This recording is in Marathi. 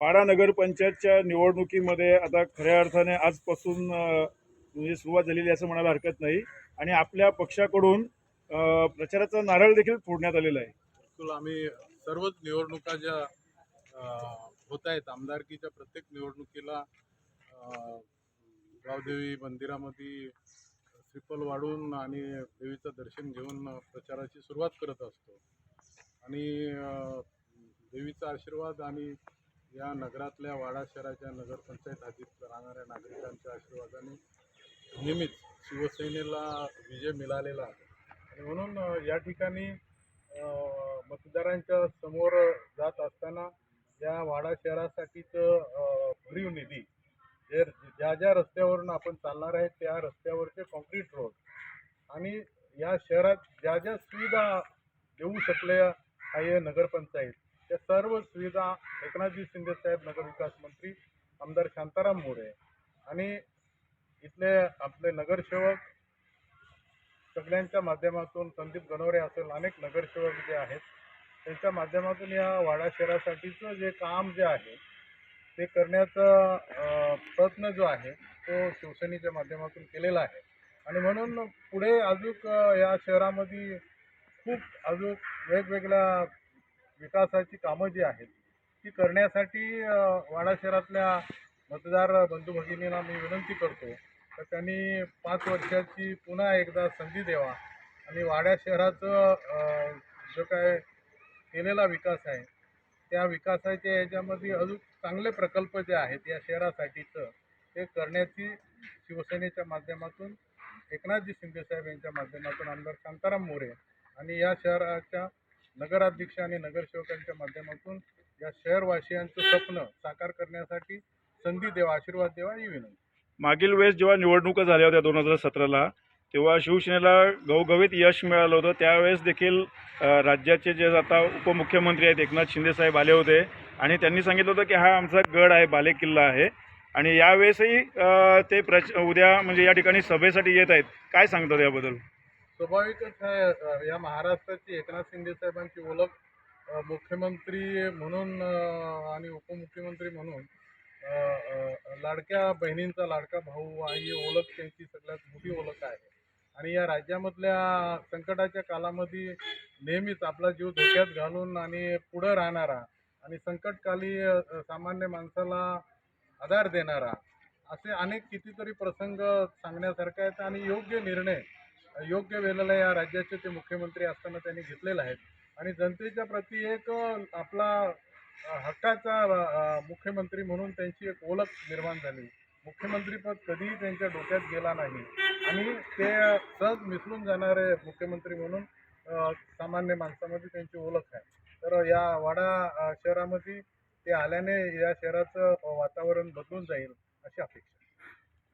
पाडा नगरपंचायतच्या निवडणुकीमध्ये आता खऱ्या अर्थाने आजपासून म्हणजे सुरुवात झालेली असं म्हणायला हरकत नाही. आणि आपल्या पक्षाकडून प्रचाराचा नारळ देखील फोडण्यात आलेला आहे. आम्ही सर्वच निवडणुका ज्या होत आहेत आमदारकीच्या प्रत्येक निवडणुकीला गावदेवी मंदिरामध्ये श्रीफल वाढून आणि देवीचं दर्शन घेऊन प्रचाराची सुरुवात करत असतो. आणि देवीचा आशीर्वाद आणि या नगरातल्या वाडा शहराच्या नगरपंचायत हद्दीत राहणाऱ्या नागरिकांच्या आशीर्वादाने नेहमीच शिवसेनेला विजय मिळालेला आहे. आणि म्हणून या ठिकाणी मतदारांच्या समोर जात असताना या वाडा शहरासाठीचं भरीव निधी जे ज्या ज्या रस्त्यावरून आपण चालणार आहे त्या रस्त्यावरचे कॉन्क्रीट रोड आणि या शहरात ज्या ज्या सुविधा देऊ शकल्या आहे नगरपंचायत त्या सर्व सुविधा एकनाथजी शिंदेसाहेब नगरविकास मंत्री आमदार शांताराम मोरे आणि इथले आपले नगरसेवक सगळ्यांच्या माध्यमातून संदीप गणवरे असेल अनेक नगरसेवक जे आहेत त्यांच्या माध्यमातून या वाडा शहरासाठीचं जे काम जे आहे ते करण्याचा प्रयत्न जो आहे तो शिवसेनेच्या माध्यमातून केलेला आहे. आणि म्हणून पुढे अजूक या शहरामध्ये खूप अजून वेगवेगळ्या विकासाची कामं जी आहेत ती करण्यासाठी वाडा शहरातल्या मतदार बंधू भगिनींना मी विनंती करतो तर त्यांनी पाच वर्षाची पुन्हा एकदा संधी द्यावा. आणि वाड्या शहराचं जो काय केलेला विकास आहे त्या विकासाच्या याच्यामध्ये अजून चांगले प्रकल्प जे आहेत या शहरासाठीचं ते करण्याची शिवसेनेच्या माध्यमातून एकनाथजी शिंदेसाहेब यांच्या माध्यमातून आमदार शांताराम मोरे आणि या शहराच्या नगराध्यक्ष आणि नगरसेवकांच्या माध्यमातून या शहरवासियांचं स्वप्न साकार करण्यासाठी संधी देवा आशीर्वाद देवा ही विनंती. मागील वेळेस जेव्हा निवडणुका झाल्या होत्या दोन हजार सतराला तेव्हा शिवसेनेला घवघवीत यश मिळालं होतं. त्यावेळेस देखील राज्याचे जे आता उपमुख्यमंत्री आहेत एकनाथ शिंदेसाहेब आले होते आणि त्यांनी सांगितलं होतं की हा आमचा गड आहे बाले किल्ला आहे. आणि यावेळेसही ते प्रच उद्या म्हणजे या ठिकाणी सभेसाठी येत आहेत. काय सांगतात याबद्दल? स्वाभाविकच आहे या महाराष्ट्राची एकनाथ शिंदे साहेबांची ओळख मुख्यमंत्री म्हणून आणि उपमुख्यमंत्री म्हणून लाडक्या बहिणींचा लाडका भाऊ ही ओळख त्यांची सगळ्यात मोठी ओळख आहे. आणि या राज्यामधल्या संकटाच्या कालामध्ये नेहमीच आपला जीव धोक्यात घालून आणि पुढं राहणारा आणि संकटकाली सामान्य माणसाला आधार देणारा असे अनेक कितीतरी प्रसंग सांगण्यासारखे आहेत आणि योग्य निर्णय योग्य वेळेला या राज्याचे ते मुख्यमंत्री असताना त्यांनी घेतलेले आहेत. आणि जनतेच्या प्रती एक आपला हक्काचा मुख्यमंत्री म्हणून त्यांची एक ओळख निर्माण झाली. मुख्यमंत्रीपद कधीही त्यांच्या डोक्यात गेला नाही. आणि ते सहज मिसळून जाणारे मुख्यमंत्री म्हणून सामान्य माणसामध्ये त्यांची ओळख आहे. तर या वाडा शहरामध्ये ते आल्याने या शहराचं वातावरण बदलून जाईल अशी अपेक्षा